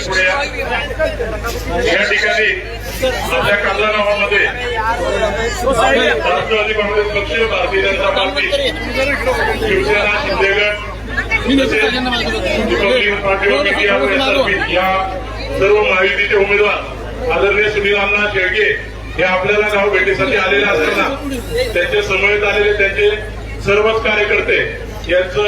पुढे या. ठिकाणी आपल्या कांदा राष्ट्रवादी काँग्रेस पक्ष भारतीय जनता पार्टी शिवसेना शिंदेगड रिपब्लिकन पार्टी ऑफ इंडिया या सर्व महायुतीचे उमेदवार आदरणीय सुनील अण्णा शेळके हे आपल्याला गाव भेटीसाठी आलेले असताना त्यांच्या समवेत आलेले त्यांचे सर्वच कार्यकर्ते यांचं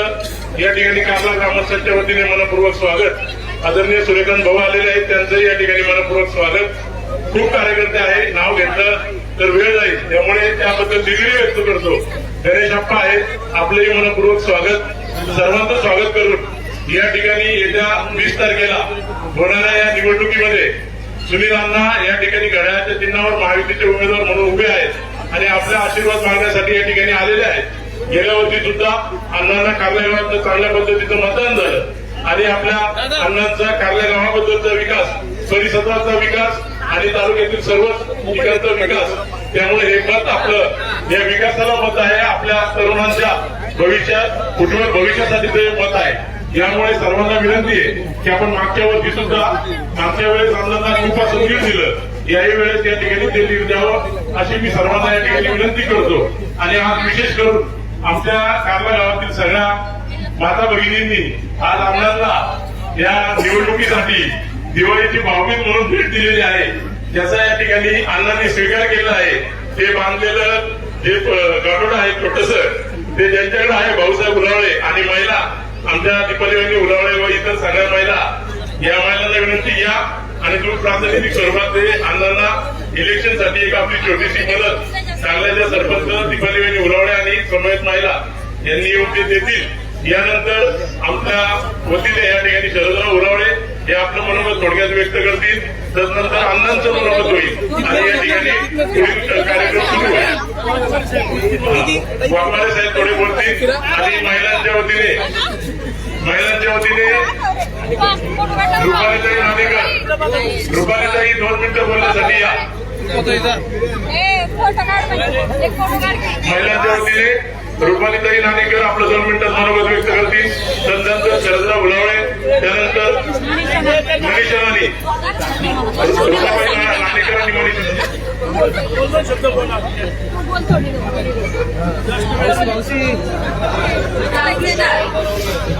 या ठिकाणी कामला ग्रामस्थांच्या वतीने मनपूर्वक स्वागत आदरणीय सूर्यकांत भाऊ आलेले आहेत. त्यांचंही या ठिकाणी मनपूर्वक स्वागत. खूप कार्यकर्ते आहे नाव घेतलं तर वेळ जाईल. त्यामुळे त्याबद्दल दिलगिरी व्यक्त करतो. गणेश अप्पा आहेत आपलंही मनपूर्वक स्वागत. सर्वांचं स्वागत करून या ठिकाणी येत्या वीस तारखेला होणाऱ्या या निवडणुकीमध्ये सुनील अण्णा या ठिकाणी घड्याळाच्या चिन्हावर महायुतीचे उमेदवार म्हणून उभे आहेत आणि आपला आशीर्वाद मागण्यासाठी या ठिकाणी आलेले आहेत. गेल्या वर्षी सुद्धा अण्णांना कार्यालयात चांगल्या पद्धतीचं मतदान झालं. आणि आपल्या अण्णांचा कारल्या गावाबद्दलचा विकास परिसराचा विकास आणि तालुक्यातील सर्वच ठिकाणचा विकास. त्यामुळे हे मत आपलं या विकासाला मत आहे आपल्या तरुणांच्या भविष्यात उज्ज्वल भविष्यासाठी ते मत आहे. यामुळे सर्वांना विनंती आहे की आपण मागच्या वर्षी सुद्धा मागच्या वेळेस अण्णांना खूप असं लीड दिलं. याही वेळेस या ठिकाणी ते लीड द्यावं अशी मी सर्वांना या ठिकाणी विनंती करतो. आणि आज विशेष करून आमच्या कारला गावातील सगळ्या माता भगिनींनी आज आमदारला या निवडणुकीसाठी दिवाळीची भावबीज म्हणून भेट दिलेली आहे. त्याचा या ठिकाणी अण्णांनी स्वीकार केला आहे. ते बांधलेलं जे गाडोड आहे छोटस ते ज्यांच्याकडे आहे भाऊसाहेब उलावळे आणि महिला आमच्या दीपाली उलावळे व इतर सगळ्या महिला या महिलांना विनंती या आणि दूर प्रातिनिधिक स्वरूपात ते अण्णांना इलेक्शनसाठी एक आपली छोटीशी मदत सांगल्याच्या सरपंच दीपाली उलावळे आणि समयत महिला यांनी योग्य देतील यानंतर आमच्या वतीने या ठिकाणी शरदराव उरावळे हे आपलं मनोमत थोडक्यात व्यक्त करतील. तदनंतर अण्णांचं मनोमत होईल. आणि या ठिकाणी पुढील कार्यक्रम सुरू होईल. वाघमारे साहेब थोडे बोलतील. आणि महिलांच्या वतीने महिलांच्या वतीने रुपालीताई नांदेकर. रुपालीताई दोन मिनिटं बोलण्यासाठी या. महिलांच्या वतीने रुपालीताई नाणेकर आपलं दोन मिनिटात मनोगत व्यक्त करतील. त्यानंतर शरदराव उलावळे त्यानंतर मनीष राणी. रुपाबाई नाणेकर आणि मनीष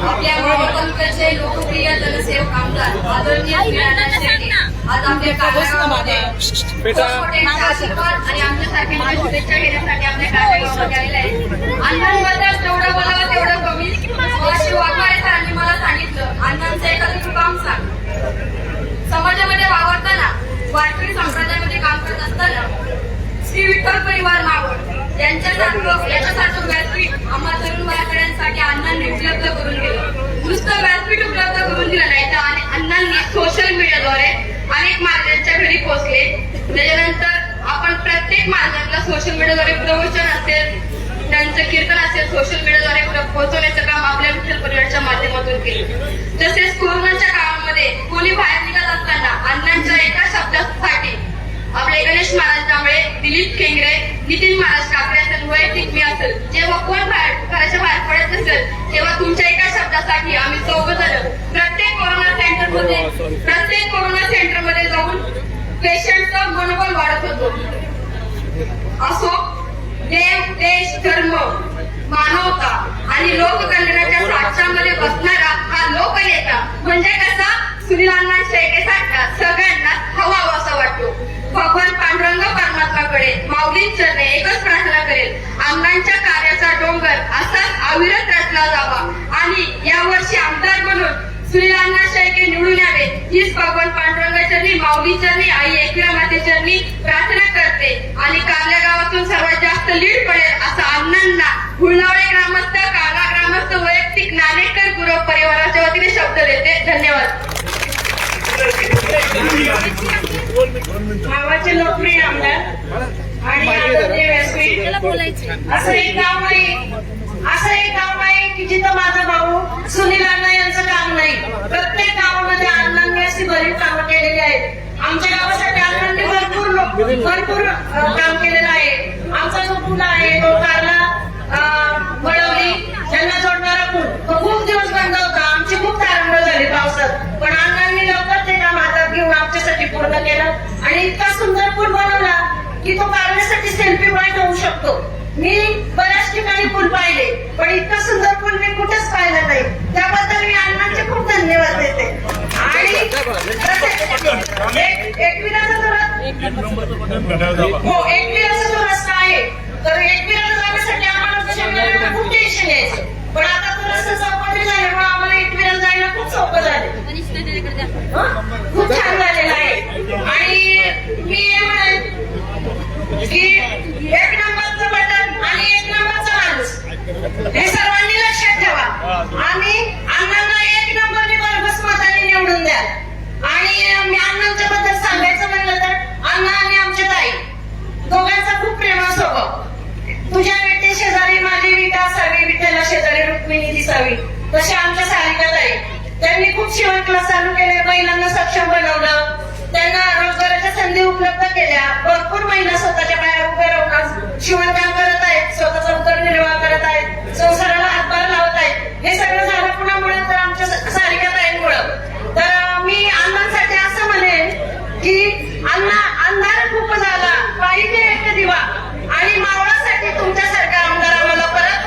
आपल्या लोकप्रिय जनसेवक आमदार आदरणीय श्री आज आपल्या कार्यक्रमामध्ये मोठमोठ्यांचे आशीर्वाद आणि आमच्यासारख्यांच्या शुभेच्छा घेण्यासाठी आपल्या कार्यक्रमामध्ये आलेले आहेत अण्णांबद्दल जेवढं बोलावं तेवढं कमी. अशी वाघमारे सरांनी मला सांगितलं. अण्णांचं एखादं तू काम सांग. समाजामध्ये वावरताना वारकरी संप्रदायामध्ये काम करत असताना श्री विठ्ठल परिवार मावळ यांच्यासारखं याच्यासारखं व्यासपीठ आम्हा तरुण वारकऱ्यांसाठी अण्णांनी उपलब्ध करून दिलं. नुसतं व्यासपीठ उपलब्ध करून दिलं नाही तर त्यांचं कीर्तन असेल सोशल मीडियाद्वारे पोहोचवण्याचं काम आपल्या विठ्ठल परिवारच्या माध्यमातून केलं. तसेच कोरोनाच्या काळामध्ये कोणी बाहेर निघत असताना अण्णांच्या एका शब्दासाठी आपले गणेश महाराज त्यामुळे दिलीप खेंगरे नितीन महाराज ठाकरे असेल वैयक्तिक मी असेल. जेव्हा कोण बाहेर घराच्या बाहेर पडत असेल तेव्हा तुमच्या एका शब्दासाठी आम्ही चौघ जण प्रत्येक कोरोना सेंटरमध्ये प्रत्येक कोरोना सेंटरमध्ये जाऊन पेशंटचं मनोबल वाढत होतो. असो देव देश धर्म मानवता आणि लोककल्याणाच्या साक्षामध्ये बसणारा हा लोकनेता म्हणजे कसा? सुनीलांना शेळके सारखा सगळ्यांना हवा असा वाटतो. भगवान पांडुरंग परमात्माकडे माऊलींचरणे एकच प्रार्थना करेल. आमदांच्या कार्याचा डोंगर असाच अविरत रचला जावा. आणि यावर्षी आमदार म्हणून सुनीलांना शेळके निवडून यावे. हीच भगवान पांडुरंग चरणी माऊली चरणी आई एकविरा माते चरणी प्रार्थना करते. आणि कारल्या गावातून सर्वात जास्त लीड पडेल असं अण्णांना हुळनावळे ग्रामस्थ काला ग्रामस्थ वैयक्तिक नाणेकर गुरव परिवाराच्या वतीने शब्द देते. धन्यवाद. गावाचे लोकप्रिय आमदार आणि असं एक गाव नाही असं एक गाव आहे की जिथं माझा भाऊ सुनील अण्णा यांचं काम नाही प्रत्येक गावामध्ये अण्णांनी अशी बरीच कामं केलेली आहेत. आमच्या गावासाठी अण्णांनी भरपूर भरपूर काम केलेलं आहे. आमचा जो पूल आहे तो कारला वळवली त्यांना जोडणारा पूल. तो खूप दिवस बंद होता. आमची खूप तारंड झाली पावसात. पण अण्णांनी लवकर ते काम हातात घेऊन आमच्यासाठी पूर्ण केलं आणि इतका सुंदर पूल बनवला की तो कारण्यासाठी सेल्फी पॉईंट होऊ शकतो. मी बऱ्याच ठिकाणी पूल पाहिले पण इतकं सुंदर पूल मी कुठेच पाहिलं नाही. त्याबद्दल मी अण्णांचे खूप धन्यवाद देते. आणि एकविराचा जो हो एकविराचा जो रस्ता आहे तर एकविराला जाण्यासाठी आम्हाला खूप टेन्शन यायचं. पण आता तो रस्ता चौपटी झाल्यामुळे आम्हाला एकविराला जायला खूप सोपं झालं. रुक्मिणी दिसावी. तसे आमच्या सारिका ताई त्यांनी खूप शिवण क्लास चालू केले महिलांना सक्षम बनवलं. त्यांना रोजगाराच्या संधी उपलब्ध केल्या. भरपूर महिला स्वतःच्या पायावर उभे राहून शिवणकाम करत आहेत स्वतःचा उदरनिर्वाह करत आहेत संसाराला हातभार लावत आहेत. हे सगळं झालं कुणामुळे? तर आमच्या सारिका ताईंमुळं तर मी अण्णांसाठी असं म्हणेन की अण्णा अंधार खूप झाला. पाहिजे एक दिवा. आणि मावळासाठी तुमच्यासारखा आमदार आम्हाला परत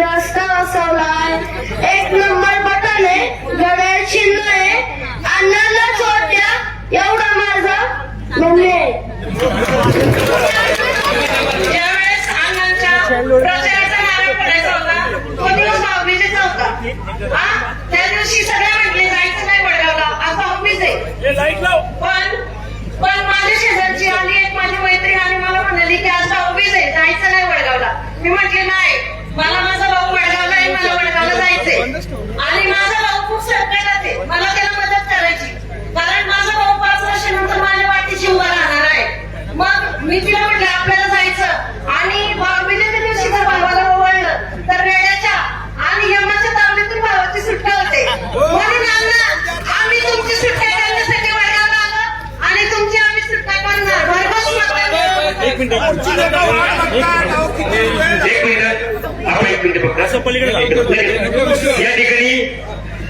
रस्ता बसवलाय एक नंबर बटन आहे घड्याळ चिन्ह आहे अण्णांना सोड द्या. एवढा माझा म्हणणे आहे. ज्यावेळेस अण्णांच्या प्रचाराचा नारळ पडायचा होता. तो दिवस भाऊबीजेचा होता. हा? त्या दिवशी सगळे म्हटले जायचं नाही वडगावला. आज भाऊबीज आहे. पण पण माझ्या शेजारची आली एक माझी मैत्रीण आणि मला म्हणाली की आज भाऊबीज आहे. जायचं नाही वडगावला. मी म्हटले नाही. मला माझा भाऊ वडगावला आहे मला वडगावला जायचंय. आणि माझा भाऊ खूप संकटात आहे. मला त्याला मदत करायची. कारण माझा भाऊ पाच वर्षानंतर माझ्या पाठीशी उभा राहणार आहे. मग मी तिला म्हटलं आपल्याला जायचं. आणि भाऊबीजेच्या दिवशी जर भावाला ओवळलं तर रेड्याच्या आणि यमाच्या तावडीतून भावाची सुटका होते. म्हणून आम्ही तुमची सुटका करण्यासाठी वडगावला आलो आणि तुमची आम्ही सुटका करणार. भरघोस मतांनी. एक मिनिट फक्त. या ठिकाणी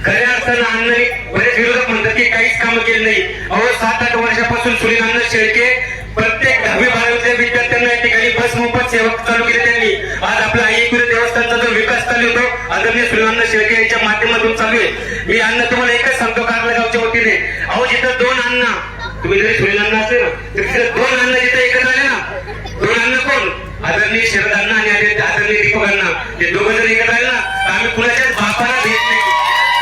खऱ्या अर्थानं अण्णांनी बरेच विरोधक म्हणतात की काहीच कामं केली नाही. अहो सात आठ वर्षापासून सुनील अण्णा शेळके प्रत्येक दहावी बारावीतल्या विद्यार्थ्यांना या ठिकाणी बस मोफत सेवा चालू केली त्यांनी. आज आपला एकविर देवस्थानचा जो विकास चालू होतो आदरणीय सुनील शेळके यांच्या माध्यमातून चालू आहे. मी अण्णा तुम्हाला एकच सांगतो कारला गावच्या वतीने. अहो जिथं दोन अण्णा तुम्ही जरी सुनील अण्णा असले ना तर तिथं दोन अण्णा जिथं एकत्र आले ना दोन अण्णा कोण? आदरणीय शरद अण्णा आणि आदरणीय आदरणीय दीपक अण्णा ते दोघं जर एकत्र आले ना तर आम्ही कुणाच्याच बापाला भेट नाही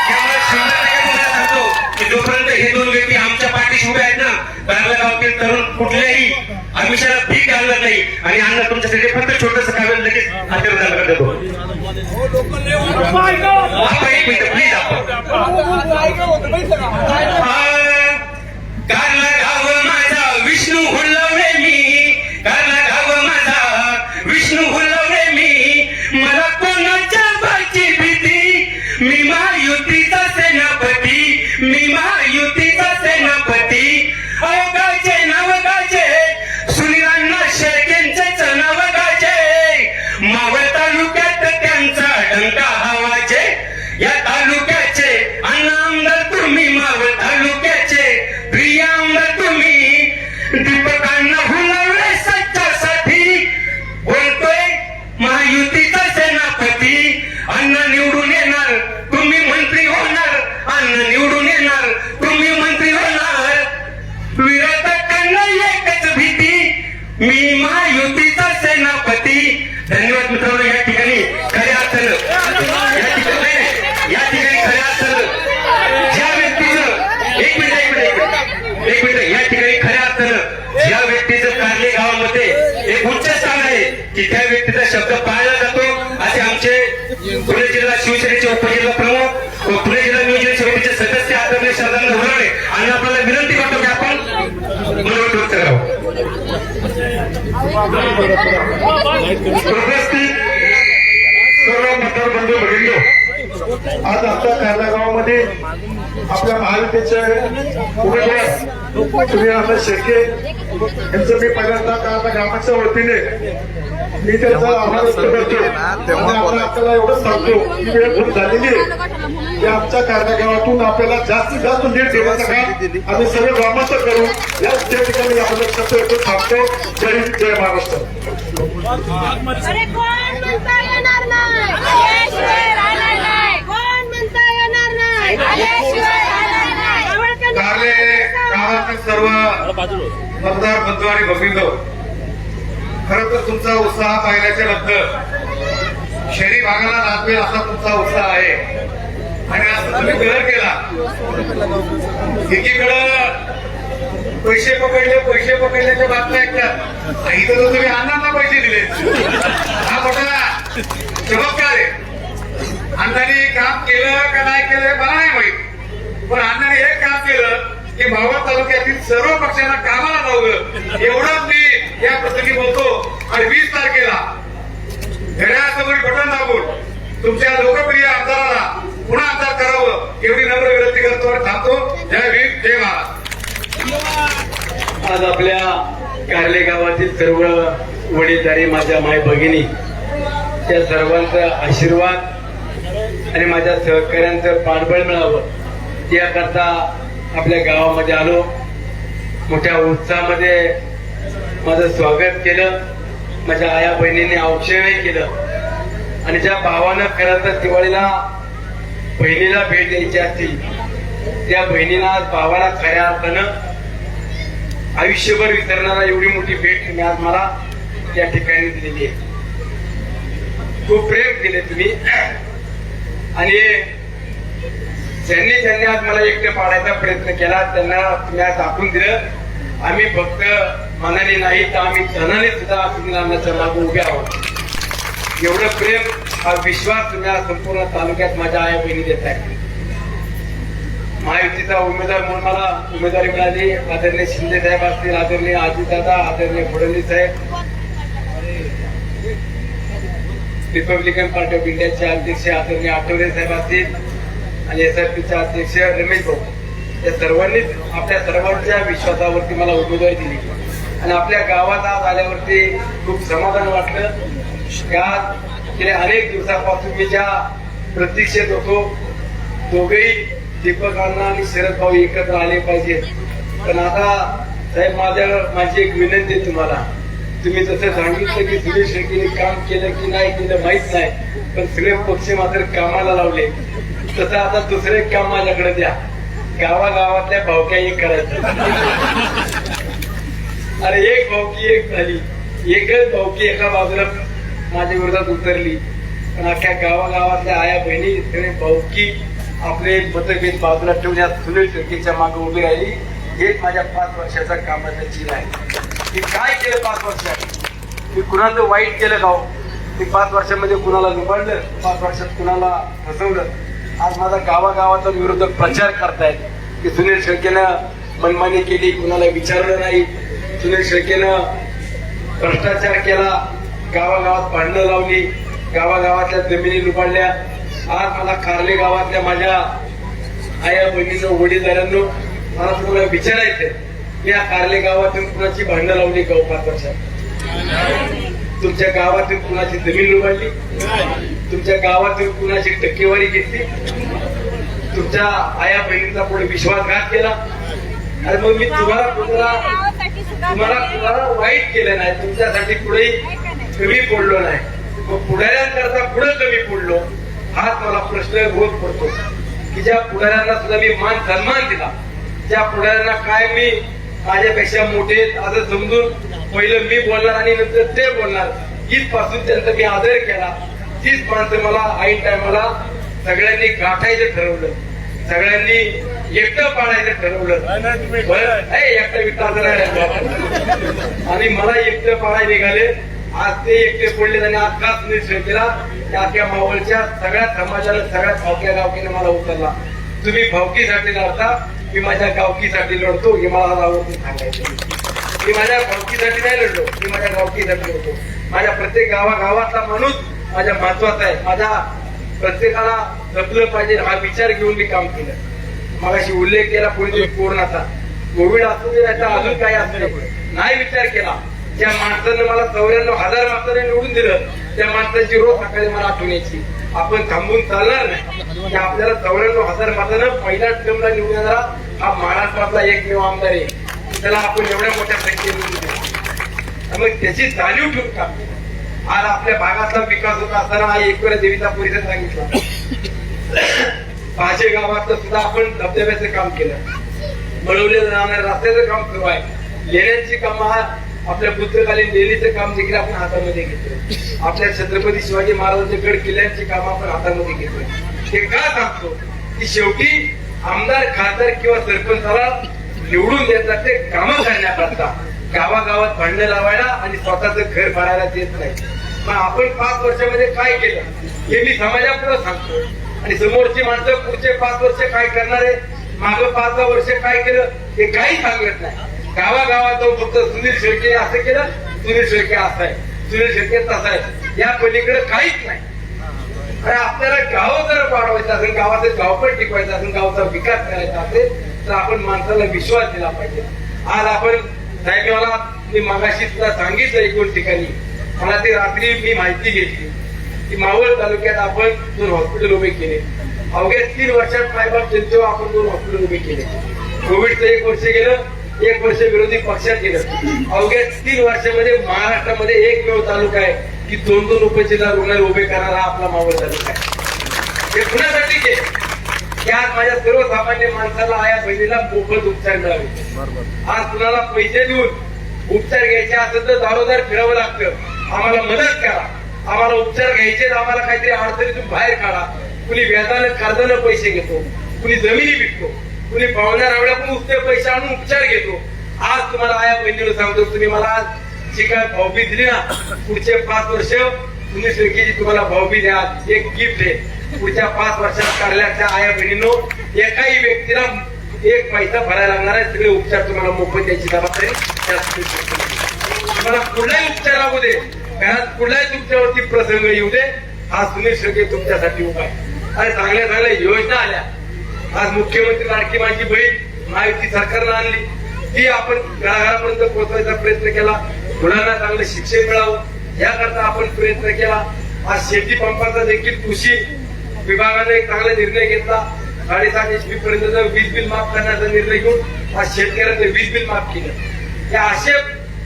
त्यामुळे टक्के तुम्हाला सांगतो की जोपर्यंत हे दोन व्यक्ती आमच्या पाठीशी उभे आहेत ना कारला गावातील तरुण कुठल्याही आमिषाला भीक घालणार नाही. आणि अण्णा तुमच्यासाठी फक्त छोटस कागद लगेच आशीर्वाद देतो आपण एक मिनिट प्लीज कारला त्या व्यक्तीचा शब्द पाळला जातो. असे आमचे पुणे जिल्हा शिवसेनेचे उपजिल्हा प्रमुख व पुणे जिल्हा नियोजन समितीचे सदस्य आदरणीय श्रद्धांना धोरणे आणि आपल्याला विनंती करतो की आपण मनोवत करावं. बंधू भगिनी आज आमच्या कारला गावामध्ये आपल्या महायुतीचे उमेदवार सूर्यनाथ शेळके यांचं मी पहिल्यांदा कारला ग्रामाच्या वतीने मी त्यांचा आभार व्यक्त करतो आणि आपण आपल्याला एवढंच सांगतो की वेळ खूप झालेली आहे. की आमच्या कारला गावातून आपल्याला जास्तीत जास्त काम आम्ही सर्व ग्रामाचं करू. या त्या ठिकाणी शब्द व्यक्त थांबतो. जय जय महाराष्ट्र. अरे कोण म्हणता येणार नाही? आल्याशिवाय राहणार नाही. कोण म्हणता येणार नाही? आल्याशिवाय राहणार नाही. सावळकर कारले गावातील सर्व मतदार बंधू आणि खरं तर तुमचा उत्साह पाहिल्याच्या नंतर शहरी भागाला लाभेल असा तुमचा उत्साह आहे. आणि असं तुम्ही कलर केला. एकीकडं पैसे पकडले पैसे पकडल्याच्या बातम्या ऐकतात. आणि इथं तर तुम्ही अण्णांना पैसे दिले हा मोठा चमत्कार आहे. अण्णांनी काम केलं का नाही केलं मला नाही माहीत. पण अण्णाने एक काम केलं की भावा तालुक्यातील सर्व पक्षांना कामाला लावलं. एवढंच मी या प्रसंगी बोलतो. आणि वीस तारखेला घड्याळासमोर बटन दाबून तुमच्या लोकप्रिय आमदाराला पुन्हा आमदार करावं एवढी नम्र विनंती करतो आणि थांबतो. जय भीम जय महाराज आज आपल्या कारले गावातील सर्व वडीलधारी माझ्या माय भगिनी त्या सर्वांचा आशीर्वाद आणि माझ्या सहकाऱ्यांचं पाठबळ मिळावं याकरता आपल्या गावामध्ये आलो. मोठ्या उत्साहामध्ये माझं स्वागत केलं. माझ्या आया बहिणीने औक्षणही केलं. आणि ज्या भावानं खरं तर दिवाळीला बहिणीला भेट द्यायची असती त्या बहिणीला आज भावाला खऱ्या अर्थानं आयुष्यभर विसरणारा एवढी मोठी भेट तुम्ही आज मला या ठिकाणी दिलेली आहे. खूप प्रेम दिले तुम्ही. आणि ज्यांनी ज्यांनी आज मला एकटे पाडायचा प्रयत्न केला त्यांना तुम्ही आज दाखवून दिलं. आम्ही फक्त मनाने नाही तर आम्ही धनाने सुद्धा सुनीलांच्या मागे उभे आहोत. एवढं प्रेम हा विश्वास तुम्ही आज संपूर्ण तालुक्यात माझ्या आया बहिणी देत आहे. महायुतीचा उमेदवार म्हणून मला उमेदवारी मिळाली. आदरणीय शिंदे साहेब असतील आदरणीय आजीदादा आदरणीय फडणवीस साहेब. रिपब्लिकन पार्टी ऑफ इंडियाचे अध्यक्ष आदरणीय आठवले साहेब असतील. आणि एस आर पीचे अध्यक्ष रमेश भाऊ या सर्वांनीच आपल्या सर्वांच्या विश्वासावरती मला उमेदवारी दिली. आणि आपल्या गावात आज आल्यावरती खूप समाधान वाटलं. या गेल्या अनेक दिवसापासून मी ज्या प्रतीक्षेत होतो दोघेही दीपक अण्णा आणि शरद भाऊ एकत्र आले पाहिजे. पण आता साहेब माझ्या माझी एक विनंती आहे तुम्हाला. तुम्ही जसं सांगितलं की सुरेश रेड्डीने काम केलं की नाही केलं माहीत नाही पण सगळे पक्ष मात्र कामाला लावले. तसं आता दुसरं एक काम माझ्याकडे द्या. गावागावातल्या भावक्या एक करायचं. अरे एक भावकी एक झाली. एकच भावकी एका बाजूला माझ्या विरोधात उतरली. पण अख्ख्या गावागावातल्या आया बहिणी सगळे भावकी आपले मतभेद बाजूला ठेवण्यात सुनील शेट्टीच्या मागे उभी राहिली. हेच माझ्या पाच वर्षाचा कामाचा चीन आहे. मी काय केलं पाच वर्षात? मी कुणाचं वाईट केलं गाव हो? मी पाच वर्षामध्ये कुणाला लुबाडलं? पाच वर्षात कुणाला फसवलं? आज माझा गावागावाचा विरोधक प्रचार करतायत की सुनील शेळकेनं मनमानी केली कुणाला विचारलं नाही. सुनील शेळकेनं भ्रष्टाचार केला गावागावात भांडणं लावली गावागावातल्या जमिनी लुबाडल्या. आज मला कार्ले गावातल्या माझ्या आया बहिणीनं वडीलधाऱ्यांनो मला तुम्हाला विचारायचं या कार्ले गावातून कुणाची भांडणं लावली गाव पाच वर्षात तुमच्या गावातून कुणाची जमीन लुबाडली? तुमच्या गावातून कुणाची टक्केवारी घेतली? तुमच्या आया बहिणींचा पुढे विश्वासघात केला? अरे मग मी तुम्हाला कुणाला तुम्हाला कुणाला वाईट केलं नाही? तुमच्यासाठी पुढे कमी पडलो नाही. मग पुढाऱ्यांकरता पुढे कमी पडलो? हाच मला प्रश्न होत पडतो. की ज्या पुढाऱ्यांना सुद्धा मी मान सन्मान दिला. ज्या पुढाऱ्यांना काय मी माझ्यापेक्षा मोठे असं समजून पहिलं मी बोलणार आणि नंतर ते बोलणार इथपासून त्यांचा मी आदर केला. तीच माणसं मला ऐन टायमाला सगळ्यांनी गाठायचं ठरवलं. सगळ्यांनी एकटं पाडायचं ठरवलं. एकटं नाही आणि मला एकटं पाडायला निघाले. आज ते एकटे पडले आणि आज निश्चय केला. त्या मावळच्या सगळ्या समाजाला सगळ्या भावक्या गावकीने मला उचलला. तुम्ही भावकीसाठी लढता मी माझ्या गावकीसाठी लढतो हे मला आज आवडून सांगायचं. मी माझ्या भावकीसाठी नाही लढलो मी माझ्या गावकीसाठी लढतो. माझ्या प्रत्येक गावागावातला माणूस माझ्या महत्त्वाचा आहे. माझ्या प्रत्येकाला जपलं पाहिजे हा विचार घेऊन मी काम केलं. मगाशी उल्लेख केला पुढे कोरोनाचा. कोविड असू दे अजून काही असू दे. नाही विचार केला. त्या माणसानं मला चौऱ्याण्णव हजार माणसाने निवडून दिलं. त्या माणसाची रोज सकाळी मला आठवण यायची. आपण थांबून चालणार नाही. आपल्याला चौऱ्याण्णव हजार माणसानं पहिल्या टर्मला निवडून येणारा हा महाराष्ट्रातला एकमेव आमदार आहे. त्याला आपण एवढ्या मोठ्या संख्येने निवडून त्यामुळे त्याची जाणीव ठेवून काम केलं. आज आपल्या भागातला विकास होत असताना हा देवीचा परिसर सांगितला. पाचशे गावात सुद्धा आपण धबधब्याचं काम केलं. मिळवले जाणाऱ्या रस्त्याचं काम सुरू आहे. लेण्यांची काम हा आपल्या पुस्तकालीन लेणीचं काम देखील आपण हातामध्ये घेतलं. आपल्या छत्रपती शिवाजी महाराजांचे गड किल्ल्यांची काम आपण हातामध्ये घेतलं. हे का सांगतो? की शेवटी आमदार खासदार किंवा सरपंचाला निवडून देतात ते कामं करण्याकरता. गावागावात भांडणं लावायला आणि स्वतःचं घर भरायला देत नाही. आपण पाच वर्षामध्ये काय केलं हे मी समाजापुढे सांगतो. आणि समोरची माणसं पुढचे पाच वर्ष काय करणार आहे मागं पाच दहा वर्ष काय केलं हे काही सांगत नाही. गावागावात जाऊन फक्त सुनील शेळके असं केलं सुनील शेळके असं आहे. सुनील शेळके तसा आहे. या पलीकडे काहीच नाही. अरे आपल्याला गाव जर वाढवायचं असेल गावाचं गाव पण टिकवायचं असेल गावचा विकास करायचा असेल तर आपण माणसाला विश्वास दिला पाहिजे. आज आपण साहेबाला मी मागाशी सुद्धा सांगितलं एकूण ठिकाणी. मला ती रात्री मी माहिती घेतली. की मावळ तालुक्यात आपण दोन हॉस्पिटल उभे केले. अवघ्या तीन वर्षात मायबाप जनतेवर आपण दोन हॉस्पिटल उभे केले. कोविडचं एक वर्ष गेलं एक वर्ष विरोधी पक्षात गेलं. अवघ्या तीन वर्षामध्ये महाराष्ट्रामध्ये एक वेळ तालुका आहे की दोन दोन उपजिल्हा रुग्णालय उभे करणारा आपला मावळ तालुका आहे. हे कुणासाठी केलं? की आज माझ्या सर्वसामान्य माणसाला आया बहिणीला मोफत उपचार मिळावे आज कुणाला पैसे देऊन उपचार घ्यायचे असेल तर दारोदार फिरावं लागतं. आम्हाला मदत करा. आम्हाला उपचार घ्यायचे तर आम्हाला काहीतरी अडचणीतून बाहेर काढा. कुणी व्याजानं कर्जानं पैसे घेतो. कुणी जमिनी विकतो. कुणी पाहुण्या रावड्याकडून उचते पैसे आणून उपचार घेतो. आज तुम्हाला आया बहिणीला सांगतो तुम्ही मला आज जी काय भाऊबी दिली ना पुढचे पाच वर्ष तुम्ही शेळकेची तुम्हाला भाऊबी द्या एक गिफ्ट आहे. पुढच्या पाच वर्षात काढल्याच्या आया बहिणीनो एकाही व्यक्तीला एक पैसा भरायला लागणार आहे. सगळे उपचार तुम्हाला मोफत द्यायची जबाबदारी तुम्हाला कुठलाही उपचार लागू दे. घरात कुठलाही तुमच्यावरती प्रसंग येऊ दे हा सुनील शेळके तुमच्यासाठी उभा आहे. आणि चांगल्या चांगल्या योजना आल्या. आज मुख्यमंत्री लाडकी माझी बहीण माहिती सरकारनं आणली. ती आपण घराघरापर्यंत पोहोचवायचा प्रयत्न केला. मुलांना चांगलं शिक्षण मिळावं. याकरता आपण प्रयत्न केला. आज शेती पंपाचा देखील कृषी विभागाने एक चांगला निर्णय घेतला. साडेसात एच पी पर्यंत वीज बिल माफ करण्याचा निर्णय घेऊन आज शेतकऱ्यांचं वीज बिल माफ केलं. या असे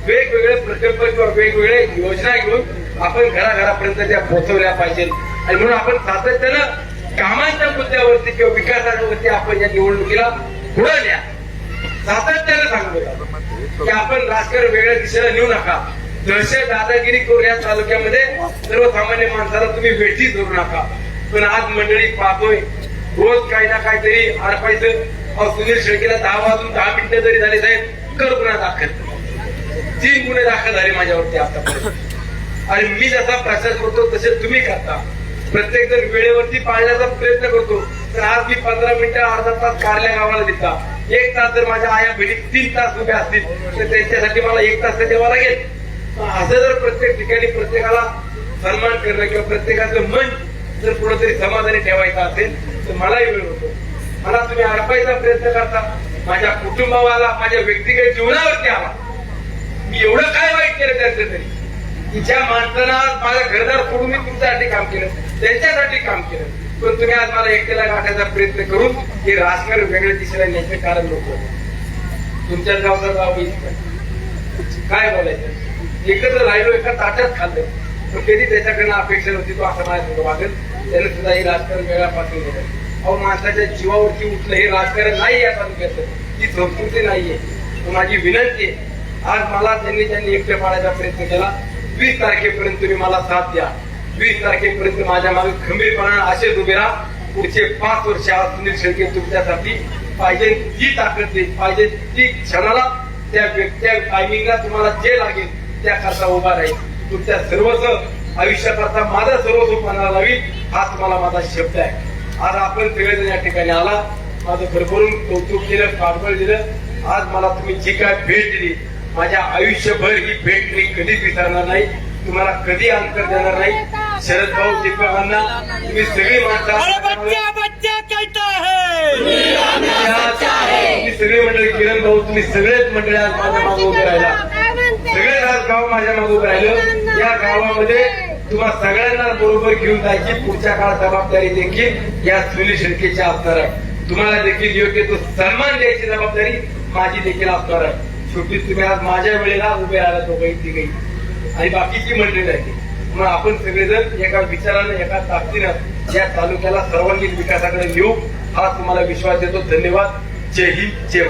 वेगवेगळे प्रकल्प किंवा वेगवेगळे योजना घेऊन आपण घराघरापर्यंत त्या पोहोचवल्या पाहिजेत. आणि म्हणून आपण सातत्यानं कामांच्या मुद्द्यावरती किंवा विकासावरती आपण या निवडणुकीला पुढे न्या. सातत्यानं सांगतो की आपण राजकारण वेगळ्या दिशेला नेऊ नका. दहशत दादागिरी करू या तालुक्यामध्ये सर्वसामान्य माणसाला तुम्ही वेठी धरू नका. पण आज मंडळी पाहतोय रोज काही ना काहीतरी अडपायचं सुनील शेळकेला दहा वाजून दहा मिनिटं जरी झाले साहेब कर गुन्हा दाखल. तीन गुन्हे दाखल झाले माझ्यावरती आतापर्यंत. आणि मी जसा प्रचार करतो तसे तुम्ही करता. प्रत्येक जण वेळेवरती पाळण्याचा प्रयत्न करतो. तर आज मी पंधरा मिनिटं अर्धा तास कारल्या गावाला देता. एक तास जर माझ्या आया बहिणी तीन तास उभ्या असतील तर त्यांच्यासाठी मला एक तास तर द्यावा लागेल असं जर प्रत्येक ठिकाणी प्रत्येकाला सन्मान करणं किंवा प्रत्येकाचं मन जर कुठंतरी समाधानी ठेवायचं असेल तर मलाही वेळ होतो. मला तुम्ही अडपायचा प्रयत्न करता. माझ्या कुटुंबाला माझ्या व्यक्तिगत जीवनावरती आला मी एवढं काय वाईट केलं त्याचं तरी? की ज्या माणसानं आज माझं घरदार सोडून मी तुमच्यासाठी काम केलं. त्यांच्यासाठी काम केलं. पण तुम्ही आज मला एकट्याला गाठायचा प्रयत्न करून हे राजकारण वेगळ्या दिशेला नेण्याचं कारण नको तुमच्या गावचा गाव काय बोलायचं? एकत्र राहिलो एका ताटात खाल्लं. पण कधी त्याच्याकडनं अपेक्षा नव्हती तो असं माझ्या वागत त्याने सुद्धा हे राजकारण वेगळा पासून गेलं अहो माणसाच्या जीवावरती उठलं हे राजकारण नाही या तालुक्याचं ती संस्कृती नाहीये. माझी विनंती आहे. आज मला त्यांनी त्यांनी एकटे पाडायचा प्रयत्न केला. वीस तारखेपर्यंत तुम्ही मला साथ द्या. वीस तारखेपर्यंत माझ्या मागे खंबीरपणाने असेच उभे राहा. पुढचे पाच वर्ष आज सुनील शेळके तुमच्यासाठी. पाहिजे ती ताकद देईल पाहिजे ती क्षणाला त्या व्यक्त्या टायमिंगला तुम्हाला जे लागेल त्या करता उभा राहील. तुमच्या सर्वच आयुष्याकरता माझा सर्वस्व पणाला लावी हा तुम्हाला माझा शब्द आहे. आज आपण सगळेजण या ठिकाणी आला. माझं भरभरून कौतुक केलं पाठबळ दिलं. आज मला तुम्ही जी काय भेट दिली माझ्या आयुष्यभर ही भेट मी कधीच विसरणार नाही. तुम्हाला कधी अंतर देणार नाही. शरद भाऊ दीपकांना तुम्ही सगळी माणसं सगळे मंडळी किरण भाऊ तुम्ही सगळेच मंडळी आज माझ्या मागे उभे राहिला. सगळे आज गाव माझ्या मागे उभं राहिलं. या गावामध्ये तुम्हा सगळ्यांना बरोबर घेऊन जायची पुढच्या काळात जबाबदारी देखील या सुनील शेळकेची असणार आहे. तुम्हाला देखील योग्य तो सन्मान द्यायची जबाबदारी माझी देखील असणार आहे. शेवटी तुम्ही आज माझ्या वेळेला उभे राहिला दोघंही तिघही. आणि बाकीची मंडळी आहे. मग आपण सगळेजण एका विचारानं एका ताकदीनं या तालुक्याला सर्वांगीण विकासाकडे घेऊ हा तुम्हाला विश्वास देतो. धन्यवाद. जय हिंद जय